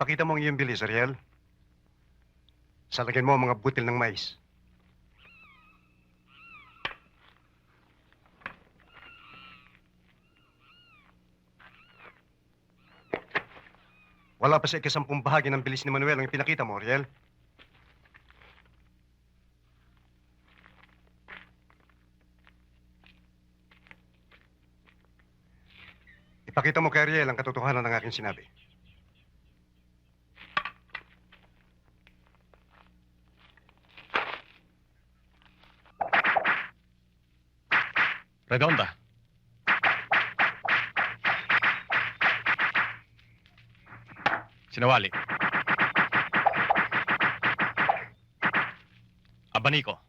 Pakita mo ang iyong bilis, Ariel. Salagyan mo ang mga butil ng mais. Wala pa sa ikasampung bahagi ng bilis ni Manuel ang ipinakita mo, Ariel. Ipakita mo kay Ariel ang katotohanan ng aking sinabi. Redonda. Sinawali. Abanico.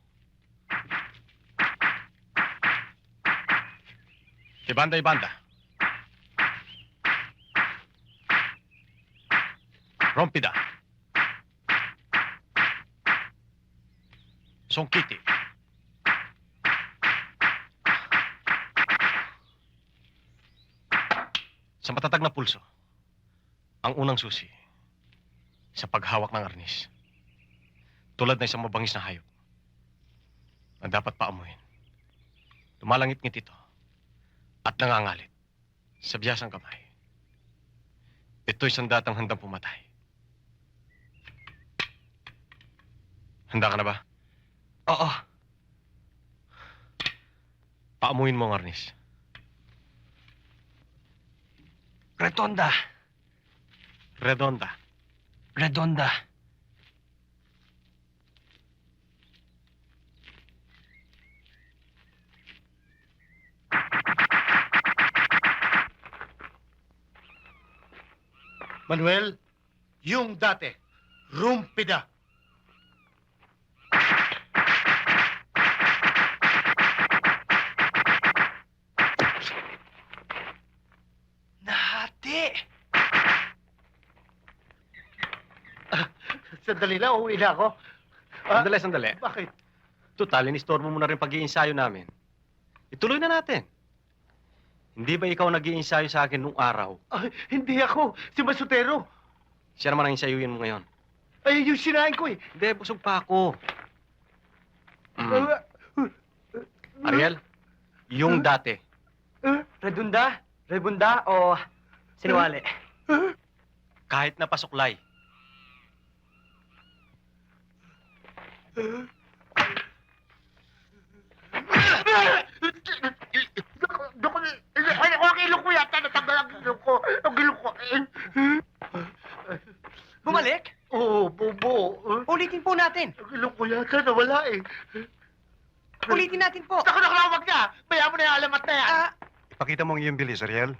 Ibanda Ibanda. Rompida. Songkiti. Sa matatag na pulso, ang unang susi sa paghawak ng arnis. Tulad na isang mabangis na hayop na dapat paamuhin. Lumalangit-ngit ito at nangangalit sa biyasang kamay. Ito'y sandatang handang pumatay. Handa ka na ba? Oo. Paamuhin mo ang arnis. Retonda. Redonda. Redonda. Manuel, yung dati, rumpida. Sandali lang, uuwi na ako. Ah, Sandali, sandali. Bakit? Total, inistorbo mo na rin pag-iinsayo namin. Ituloy na natin. Hindi ba ikaw nag-iinsayo sa akin nung araw? Ay, hindi ako. Si Masutero. Siya naman ang insayuin mo ngayon. Ay, yung sinain ko eh. Hindi, busog pa ako. Mm. Ah, Ariel, yung dati. ah, Redunda? Rebunda o sinwali? ah. Kahit na pasuklay. Doko, ay, okay ilong ko yata. Natanggal ang ilong ko. Ang ilong ko. Bumalik? Oo, bobo. Ulitin po natin. Ang ilong ko yata nawala eh. Ulitin natin po. Ako na wag na. Bayaan mo na yung alamat na yan. Ah, Ipakita mo ang iyong bilis, Ariel.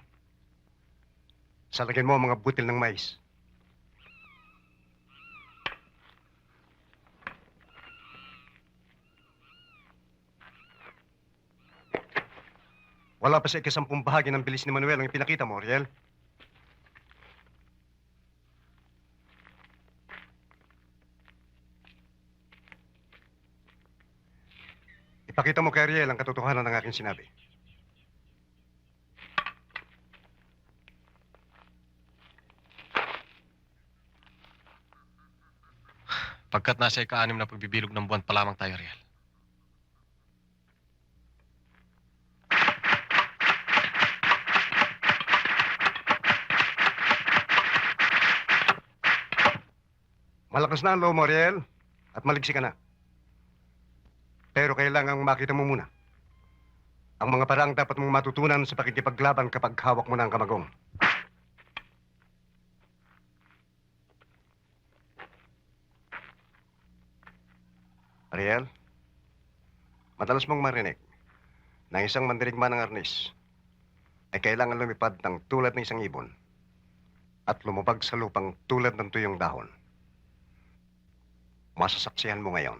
Salagyan mo ang mga butil ng mais. Wala pa sa ikasampung bahagi ng bilis ni Manuel ang ipinakita mo, Ariel. Ipakita mo kay Ariel ang katotohanan ng aking sinabi. Pagkat nasa ika-anim na pagbibilog ng buwan pa lamang tayo, Ariel. Malakas na ang loob mo, Ariel. At maliksi ka na. Pero kailangang makita mo muna. Ang mga paraang dapat mong matutunan sa pakikipaglaban kapag hawak mo na ang kamagong. Ariel, madalas mong marinig na isang mandirigma ng arnis ay kailangan lumipad ng tulad ng isang ibon at lumubag sa lupang tulad ng tuyong dahon. Masasaksihan mo ngayon.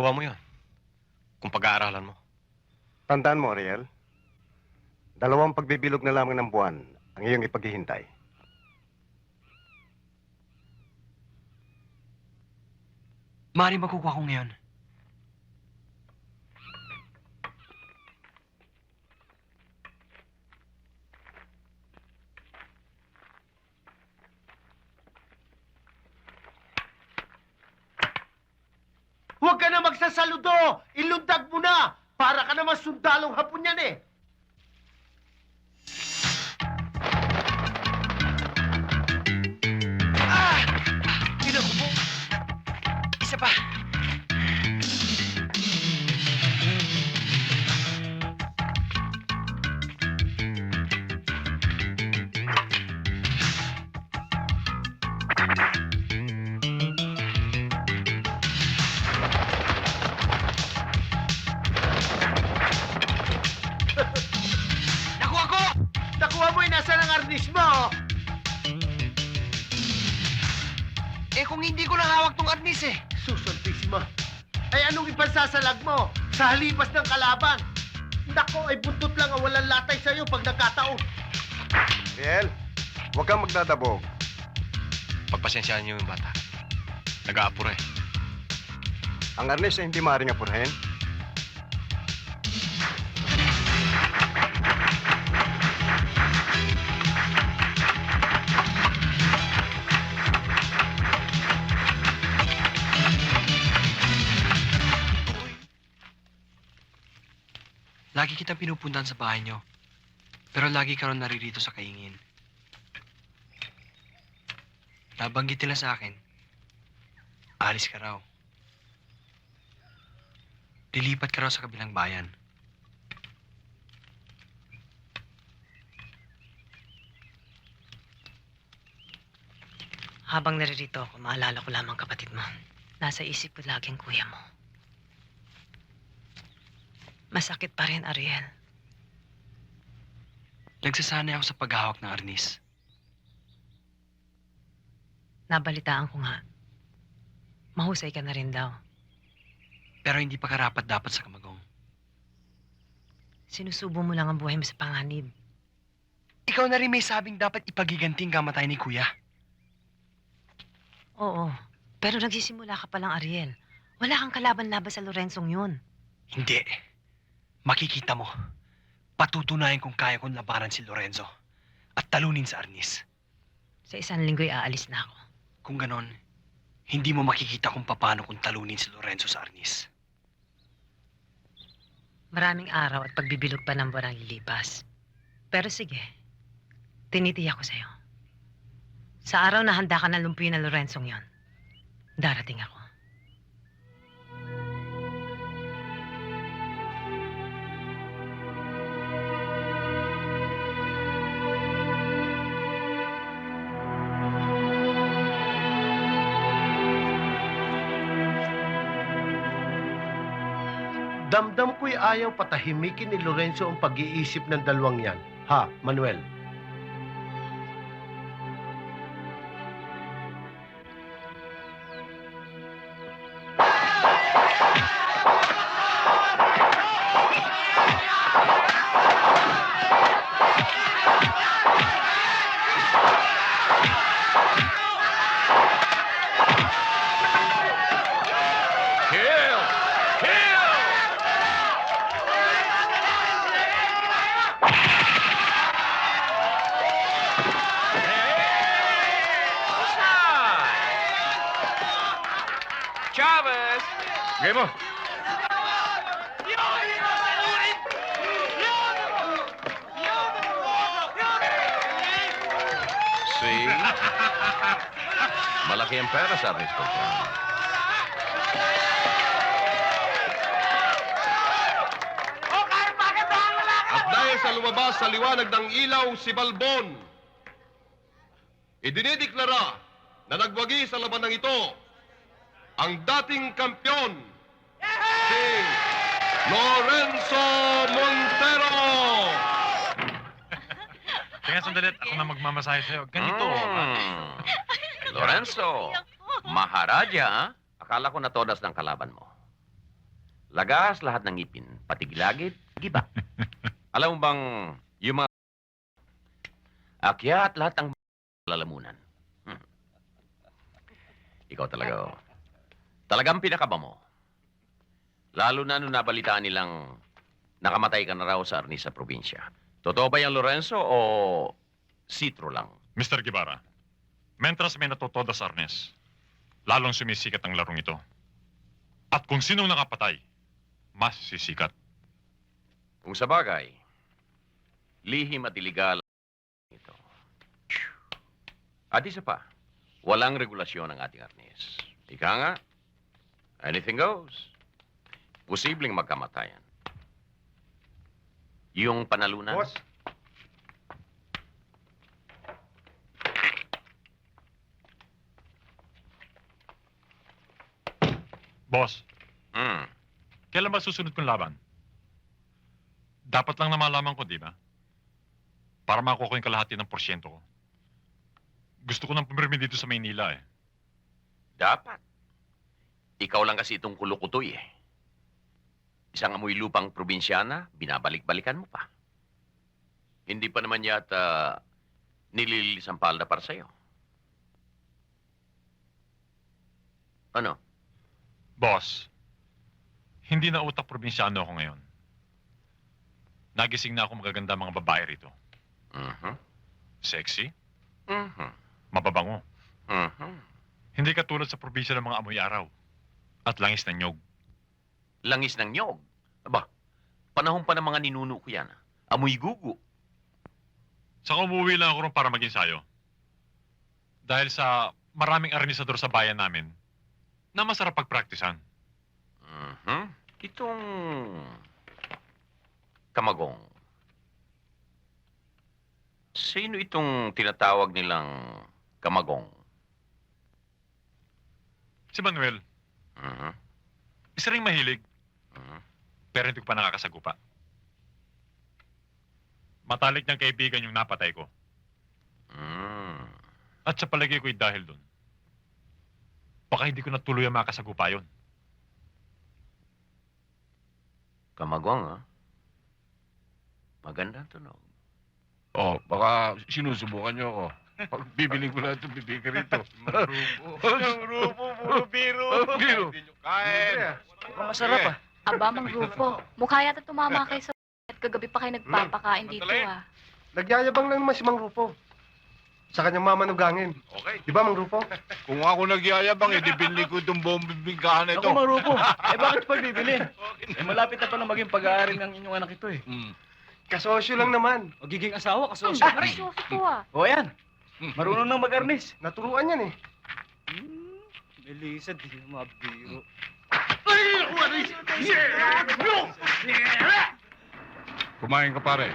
Magagawa mo yon kung pag-aaralan mo. Tandaan mo, Ariel. Dalawang pagbibilog na lamang ng buwan ang iyong ipaghihintay. Mari makukuha ko ngayon. Huwag ka na magsasaludo! Ilundag mo na! Para ka naman sundalong hapon yan eh! Mo! Eh kung hindi ko nahawak tong arnis eh. Susuntis mo. Ay anong ipagsasalag mo? Sa halipas ng kalaban. Nako, ay buntot lang ang walang latay sa'yo pag nagkataon. Ariel, huwag kang magdadabog. Pagpasensyaan niyo yung bata. Nag-aapura eh. Ang arnes ay hindi maaaring apurahin. Lagi kitang pinupuntahan sa bahay niyo. Pero lagi ka rin naririto sa kaingin. Nabanggit nila sa akin. Alis ka raw. Lilipat ka raw sa kabilang bayan. Habang naririto ako, maalala ko lamang kapatid mo. Nasa isip ko laging kuya mo. Masakit pa rin, Ariel. Nagsasanay ako sa paghahawak ng arnis. Nabalitaan ko nga. Mahusay ka na rin daw. Pero hindi pa karapat dapat sa kamagong. Sinusubo mo lang ang buhay mo sa panganib. Ikaw na rin may sabing dapat ipagiganting kamatay ni kuya. Oo. Pero nagsisimula ka pa lang, Ariel. Wala kang kalaban-laban sa Lorenzong yun. Hindi. Makikita mo. Patutunayan kung kaya kong labanan si Lorenzo. At talunin sa arnis. Sa isang linggo'y aalis na ako. Kung ganon, hindi mo makikita kung paano kung talunin si Lorenzo sa arnis. Maraming araw at pagbibilog pa ng buwan ang lilipas. Pero sige, tinitiyak ko sa'yo. Sa araw na handa ka na lumpuyin ng Lorenzong yon, darating ako. Damdam ko'y ayaw patahimikin ni Lorenzo ang pag-iisip ng dalawang yan. Ha, Manuel? Game mo. See? Malaki ang pera sa Aristo. At dahil sa lumabas sa liwanag ng ilaw si Balbon, idinideklara na nagwagi sa labanang ito ang dating kampyon, si Lorenzo Montero! Teka, sandali. Ako na magmamasahe sa'yo. Ganito. Mm. Lorenzo, Maharaja, ah. akala ko na todas ng kalaban mo. Lagas lahat ng ngipin, pati gilagid, giba. Alam mo bang yung mga akyat lahat ng lalamunan. Hmm. Ikaw talaga, oh. Talagang pinakaba mo. Lalo na nung nabalitaan nilang nakamatay ka na raw sa Arnis sa probinsya. Totoo ba yan, Lorenzo, o sitro lang? Mr. Guevara, mentras may natutoda sa arnes, lalong sumisikat ang larong ito. At kung sinong nakapatay, mas sisikat. Kung sa bagay, lihim at iligal ito. At isa pa, walang regulasyon ang ating arnis. Ika nga, anything goes. Posibleng magkamatayan. Yung panalunan, Boss, Boss, mm, kailan ba susunod kong laban? Dapat lang na malaman ko, di ba? Para makuha ko yung kalahati ng porsyento ko. Gusto ko nang pumirmi dito sa Maynila eh. dapat. Ikaw lang kasi itong kulukutoy eh. Isang amoy lupang probinsyana, binabalik-balikan mo pa. Hindi pa naman yata nilililis ang palda para sa'yo. Ano? Boss, hindi na utak probinsyano ako ngayon. Nagising na ako magaganda mga babae rito. Mhm. Sexy, Mhm. mababango. Mhm. Hindi katulad sa probinsya ng mga amoy araw at langis ng nyog. Langis ng nyog. Aba, panahon pa ng mga ninuno ko yan. Amoy gugu. Saka umuwi lang ako ron para mag-ensayo. Dahil sa maraming arnisador sa bayan namin na masarap pagpraktisan. Mhm. Itong kamagong. Sino itong tinatawag nilang kamagong? Si Manuel, Mhm. isa ring mahilig. Pero hindi ko pa nakakasagupa. Matalik niyang kaibigan yung napatay ko. Mm. At sa palagay ko'y dahil doon. Baka hindi ko natuloy ang makasagupa yun. Kamagong, ha? Magandang tunog. Oh, baka sinusubukan niyo ako. Pag bibiling ko na ito, bibigyan rito. Grupo, puro biro. Biro. Kain. Masarap ah. Aba, Mang Rufo, mukha yata tumama kayo sa at kagabi pa kayo nagpapakain dito Sandali. ah. nagyayabang lang naman si Mang Rufo. Sa kanyang mama nugangin. Okay. Di ba, Mang Rufo? Kung ako nagyayabang, edi binili ko itong buong bibingkahan na ito. Ako marupo. eh bakit pa bibili? Eh malapit na pa na maging pag-aaral ng inyong anak ito eh. Mm. Kasosyo lang naman. Magiging asawa, Ang kasosyo. bakit to ah. O yan. Marunong nang mag-arnis. Naturuan yan eh. Melissa, di mabiro. Kumain ka pare.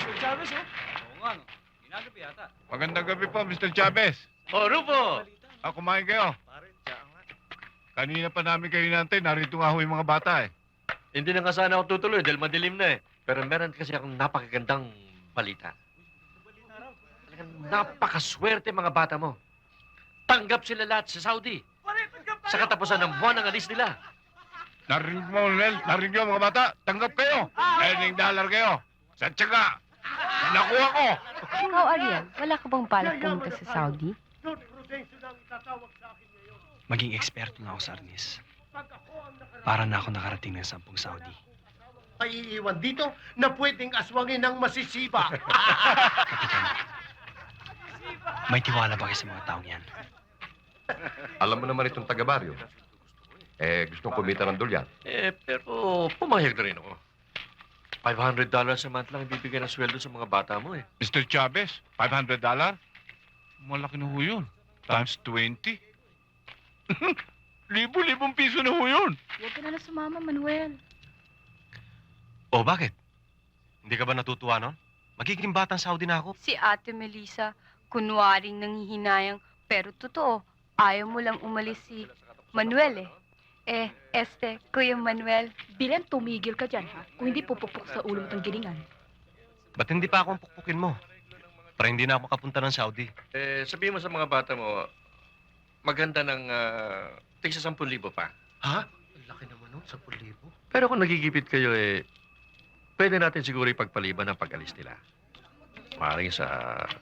Sir Chavez, oh. Oo nga, no. Ginagabi yata. Magandang gabi po, Mr. Chavez. Oh, Rufo! Ah, kumain kayo. Kanina pa namin kayo nantay, narito nga ho yung mga bata eh. Hindi na nga sana ako tutuloy dahil madilim na eh. Pero meron kasi akong napakagandang balita. Talagang napakaswerte mga bata mo. Tanggap sila lahat sa Saudi. Sa katapusan ng buwan ng alis nila. Narinig mo, Nel? Narinig mo mga bata? Tanggap kayo. Earning dollar kayo. Sa tsaga. Nakuha ko. Ikaw, Ariel, wala ka bang balak pumunta sa Saudi? Maging eksperto na ako sa arnis. Para na ako nakarating ng sampung Saudi. Maiiwan dito na pwedeng aswangin ng masisiba. Kapitan, may tiwala ba kayo sa mga taong yan? Alam mo naman itong taga-baryo. Eh, gustong kumita ng dolyar. Eh, pero pumayag na rin ako. $500 a month lang ibibigay ng sweldo sa mga bata mo eh. Mr. Chavez, 500 dollar? Malaki na ho yun. Times 20. Libo-libong piso na ho yun. Huwag ka na lang sumama, Manuel. O bakit? Hindi ka ba natutuwa nun? Magiging batang Saudi na ako. Si Ate Melissa, kunwaring nanghihinayang, pero totoo, ayaw mo lang umalis si Manuel eh. Eh, este, Kuya Manuel, Bilen, tumigil ka dyan, ha? Kung hindi pupupok sa ulo mo tong gilingan. Ba't hindi pa akong pukpukin mo? Para hindi na ako makapunta ng Saudi. Eh, sabihin mo sa mga bata mo, maganda ng uh, tigsa 10,000 pa. Ha? Ang laki naman nun, 10,000. Pero kung nagigipit kayo, eh, pwede natin siguro ipagpaliban ang pag-alis nila. Maaaring sa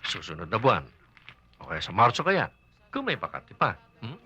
susunod na buwan. O kaya sa Marso kaya. Kung may bakante pa. Hmm?